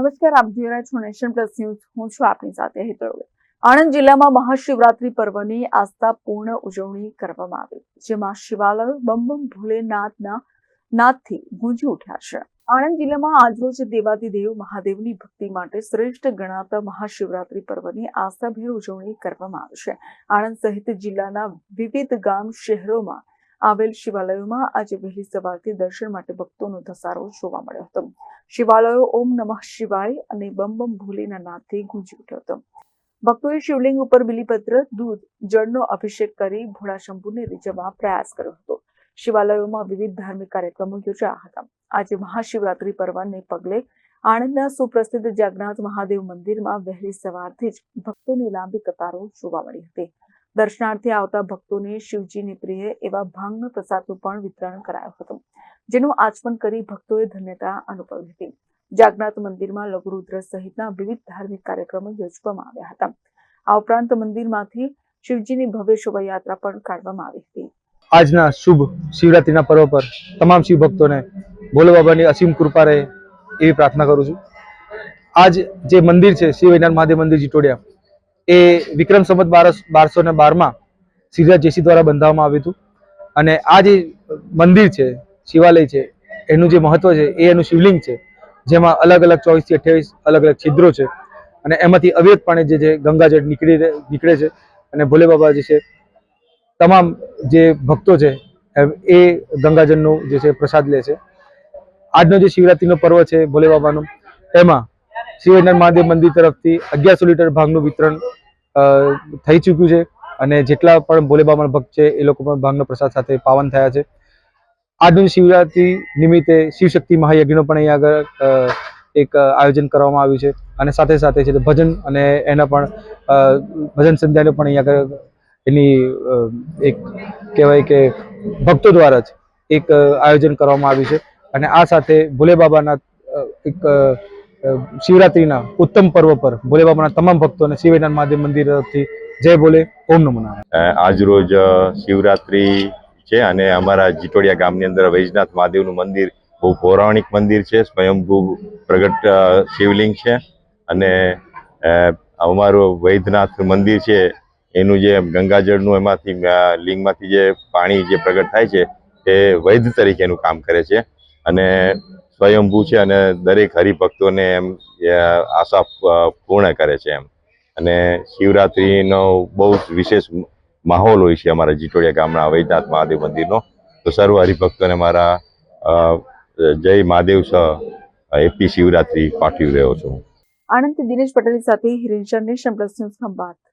નમસ્કાર, આપ જોઈ રહ્યા છો નેશન પ્લસ ન્યૂઝ. હું છું આપની સાથે હેતલ આણંદ જિલ્લામાં મહાશિવરાત્રી પર્વની આસ્થાપૂર્ણ ઉજવણી કરવામાં આવી. જેમાં શિવાલય બમ ભોલેનાથના નાદથી ગુંજી ઉઠ્યા છે. આણંદ જિલ્લામાં આજરોજ દેવાદિદેવ મહાદેવની ભક્તિ માટે શ્રેષ્ઠ ગણાતા મહાશિવરાત્રી પર્વની આસ્થાભેર ઉજવણી કરવામાં આવશે આણંદ સહિત જિલ્લાના વિવિધ ગામ શહેરોમાં આવેલ શિવાલયોમાં આજે વહેલી સવારથી દર્શન માટે ભક્તોનો ધસારો જોવા મળ્યો હતો. શિવાલયો ઓમ નમઃ શિવાય અને બમ બમ ભોલેના નાદથી ગુંજી ઉઠ્યો હતો. ભક્તોએ શિવલિંગ ઉપર બિલીપત્ર, દૂધ, જળનો અભિષેક કરી ભોળા શંભુને રીઝવવા પ્રયાસ કર્યો હતો. શિવાલયોમાં વિવિધ ધાર્મિક કાર્યક્રમો યોજાયા હતા. આજે મહાશિવરાત્રી પર્વને પગલે આણંદના સુપ્રસિદ્ધ જગન્નાથ મહાદેવ મંદિરમાં વહેલી સવારથી જ ભક્તોની લાંબી કતારો જોવા મળી હતી. દર્શનાર્થે આવતા ભક્તોને શિવજીની પ્રિય એવા ભાંગનો પ્રસાદનું પણ વિતરણ કરાયું હતું, જેનું આચમન કરી ભક્તોએ ધન્યતા અનુભવી હતી. જાગનાથ મંદિરમાં લઘુરુદ્ર સહિતના વિવિધ ધાર્મિક કાર્યક્રમો યોજવામાં આવ્યા હતા. આ ઉપરાંત મંદિરમાંથી શિવજીની ભવ્ય શોભાયાત્રા પણ કાઢવામાં આવી હતી. આજના શુભ શિવરાત્રિના પર્વ પર તમામ શિવ ભક્તોને ભોલે બાબાની અસીમ કૃપા રહે એવી પ્રાર્થના કરું છું. આજ જે મંદિર છે, શિવ મહાદેવ મંદિર જીટોડિયા એ વિક્રમ સંવત બારસ બારસો ને બારમાં સિદ્ધરાજ જયસિંહ દ્વારા બંધાવવામાં આવ્યું હતું. અને આ જે મંદિર છે, શિવાલય છે, એનું જે મહત્વ છે, એ એનું શિવલિંગ છે, જેમાં અલગ અલગ ચોવીસથી અઠ્યાવીસ અલગ અલગ છિદ્રો છે. અને એમાંથી અવિરતપણે જે છે ગંગાજળ નીકળી નીકળે છે અને ભોલે બાબા જે છે, તમામ જે ભક્તો છે એ ગંગાજળનો જે છે પ્રસાદ લે છે. આજનો જે શિવરાત્રીનો પર્વ છે ભોલે બાબાનો, એમાં શિવનાથ મહાદેવ મંદિર તરફથી અગિયારસો લીટર ભાગનું વિતરણ થઈ ચૂક્યું છે અને જેટલા પણ ભોલે બાબાના ભક્ત છે, એ લોકો પણ ભાંગનો પ્રસાદ સાથે પાવન થયા છે. આજનું શિવરાત્રિ નિમિત્તે શિવશક્તિ મહાયજ્ઞનો પણ અહીંયા આગળ એક આયોજન કરવામાં આવ્યું છે. અને સાથે સાથે છે ભજન અને એના પણ ભજન સંધ્યાનો પણ અહીંયા આગળ એની એક કહેવાય કે ભક્તો દ્વારા જ એક આયોજન કરવામાં આવ્યું છે. અને આ સાથે ભોલે બાબાના એક શિવરાત્રીના ઉત્તમ પર્વ પર ભોલે બાબાના તમામ ભક્તોને શિવનાથ મહાદેવ મંદિર તરફથી જય ભોલે ઓમ નમો નારાયણ. આજરોજ શિવરાત્રી છે અને અમારા જીટોડિયા ગામની અંદર વૈજનાથ મહાદેવનું મંદિર બહુ પૌરાણિક મંદિર છે, સ્વયંભૂ પ્રગટ શિવલિંગ છે અને અમારું વૈદ્યનાથ મંદિર છે, એનું જે ગંગાજળનું એમાંથી લિંગમાંથી જે પાણી જે પ્રગટ થાય છે એ વૈદ્ય તરીકેનું કામ કરે છે અને સ્વયંભૂ છે અને દરેક હરિભક્તોને એમ આશા પૂર્ણ કરે છે એમ. અને શિવરાત્રિનો બહુ જ વિશેષ માહોલ હોય છે અમારા જીટોડિયા ગામના વૈદ્યનાથ મહાદેવ મંદિરનો. તો સર્વ હરિભક્તોને મારા જય મહાદેવ સ, હેપી શિવરાત્રી પાઠવી રહ્યો છું. આણંદથી દિનેશ પટેલ સાથે હિરેન નેશન પ્લસ ન્યૂઝ